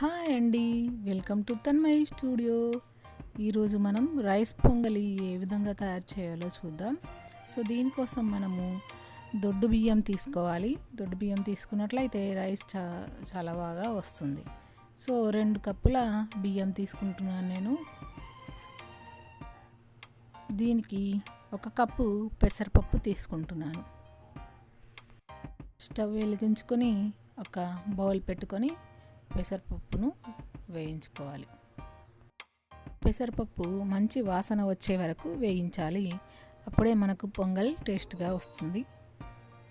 Hi అండి. Welcome to Tanmai studio. ఈరోజు మనం రైస్ పొంగలి ఏ విధంగా తయారు చేయాలో చూద్దాం. సో దీనికోసం మనము దొడ్డు బియ్యం తీసుకోవాలి. దొడ్డు బియ్యం తీసుకున్నట్లయితే రైస్ చా చాలా బాగా వస్తుంది. సో రెండు కప్పుల బియ్యం తీసుకుంటున్నాను నేను. దీనికి ఒక కప్పు పెసరపప్పు తీసుకుంటున్నాను. స్టవ్ వెలిగించుకొని ఒక బౌల్ పెట్టుకొని పెసరపప్పును వేయించుకోవాలి. పెసరపప్పు మంచి వాసన వచ్చే వరకు వేయించాలి. అప్పుడే మనకు పొంగల్ టేస్ట్గా వస్తుంది.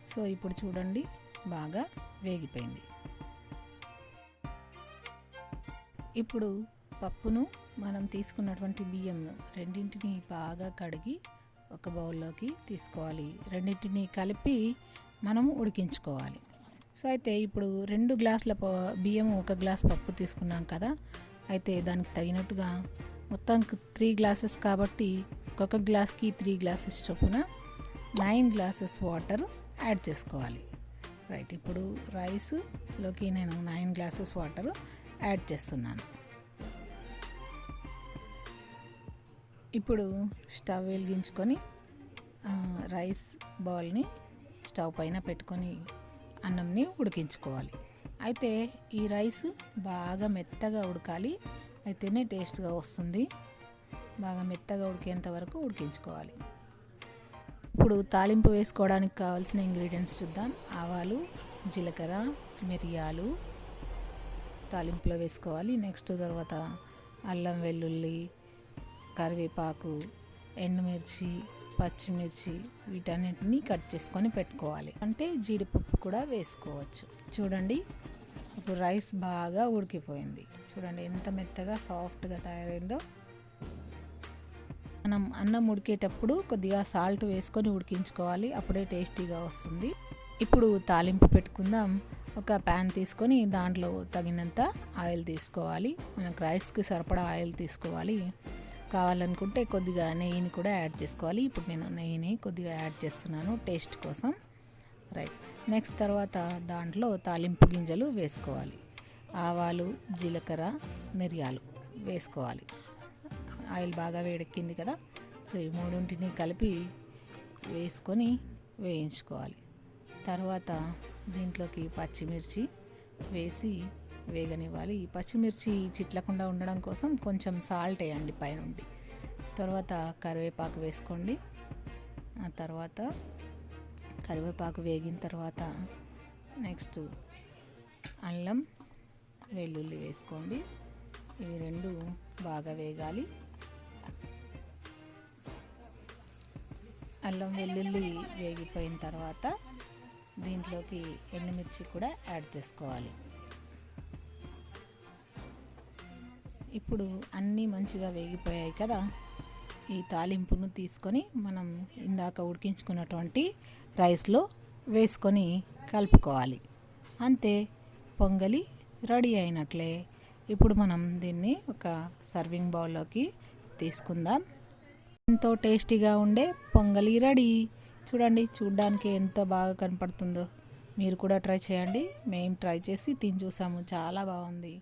సో ఇప్పుడు చూడండి బాగా వేగిపోయింది. ఇప్పుడు పప్పును మనం తీసుకున్నటువంటి బియ్యంను రెండింటిని బాగా కడిగి ఒక బౌల్లోకి తీసుకోవాలి. రెండింటిని కలిపి మనం ఉడికించుకోవాలి. సో అయితే ఇప్పుడు రెండు గ్లాసుల బియ్యం ఒక గ్లాస్ పప్పు తీసుకున్నాం కదా అయితే దానికి తగినట్టుగా మొత్తం త్రీ గ్లాసెస్ కాబట్టి ఒక్కొక్క గ్లాస్కి త్రీ గ్లాసెస్ చొప్పున నైన్ గ్లాసెస్ వాటర్ యాడ్ చేసుకోవాలి. రైట్ ఇప్పుడు రైస్లోకి నేను నైన్ గ్లాసెస్ వాటర్ యాడ్ చేస్తున్నాను. ఇప్పుడు స్టవ్ వెలిగించుకొని రైస్ బౌల్ని స్టవ్ పైన పెట్టుకొని అన్నంని ఉడికించుకోవాలి. అయితే ఈ రైస్ బాగా మెత్తగా ఉడకాలి. అయితేనే టేస్ట్గా వస్తుంది. బాగా మెత్తగా ఉడికేంత వరకు ఉడికించుకోవాలి. ఇప్పుడు తాలింపు వేసుకోవడానికి కావాల్సిన ఇంగ్రీడియంట్స్ చూద్దాం. ఆవాలు జీలకర్ర మిరియాలు తాలింపులో వేసుకోవాలి. నెక్స్ట్ తర్వాత అల్లం వెల్లుల్లి కరివేపాకు ఎండుమిర్చి పచ్చిమిర్చి వీటన్నిటిని కట్ చేసుకొని పెట్టుకోవాలి. అంటే జీడిపప్పు కూడా వేసుకోవచ్చు. చూడండి ఇప్పుడు రైస్ బాగా ఉడికిపోయింది. చూడండి ఎంత మెత్తగా సాఫ్ట్గా తయారైందో. మనం అన్నం ఉడికేటప్పుడు కొద్దిగా సాల్ట్ వేసుకొని ఉడికించుకోవాలి. అప్పుడే టేస్టీగా వస్తుంది. ఇప్పుడు తాలింపు పెట్టుకుందాం. ఒక ప్యాన్ తీసుకొని దాంట్లో తగినంత ఆయిల్ తీసుకోవాలి. మనకు రైస్కి సరిపడా ఆయిల్ తీసుకోవాలి. కావాలనుకుంటే కొద్దిగా నెయ్యిని కూడా యాడ్ చేసుకోవాలి. ఇప్పుడు నేను నెయ్యిని కొద్దిగా యాడ్ చేస్తున్నాను టేస్ట్ కోసం. రైట్. నెక్స్ట్ తర్వాత దాంట్లో తాలింపు గింజలు వేసుకోవాలి. ఆవాలు జీలకర్ర మిరియాలు వేసుకోవాలి. ఆయిల్ బాగా వేడెక్కింది కదా సో ఈ మూడింటిని కలిపి వేసుకొని వేయించుకోవాలి. తర్వాత దీంట్లోకి పచ్చిమిర్చి వేసి వేగనివ్వాలి. ఈ పచ్చిమిర్చి చిట్లకుండా ఉండడం కోసం కొంచెం సాల్ట్ వేయండి పైనుండి. తర్వాత కరివేపాకు వేసుకోండి. ఆ తర్వాత కరివేపాకు వేగిన తర్వాత నెక్స్ట్ అల్లం వెల్లుల్లి వేసుకోండి. ఇవి రెండు బాగా వేగాలి. అల్లం వెల్లుల్లి వేగిపోయిన తర్వాత దీంట్లోకి ఎండుమిర్చి కూడా యాడ్ చేసుకోవాలి. ఇప్పుడు అన్నీ మంచిగా వేగిపోయాయి కదా. ఈ తాలింపును తీసుకొని మనం ఇందాక ఉడికించుకున్నటువంటి రైస్లో వేసుకొని కలుపుకోవాలి. అంతే పొంగలి రెడీ అయినట్లే. ఇప్పుడు మనం దీన్ని ఒక సర్వింగ్ బౌల్లోకి తీసుకుందాం. ఎంతో టేస్టీగా ఉండే పొంగలి రెడీ. చూడండి చూడడానికి ఎంత బాగా కనపడుతుందో. మీరు కూడా ట్రై చేయండి. మేము ట్రై చేసి తిని చూసాము. చాలా బాగుంది.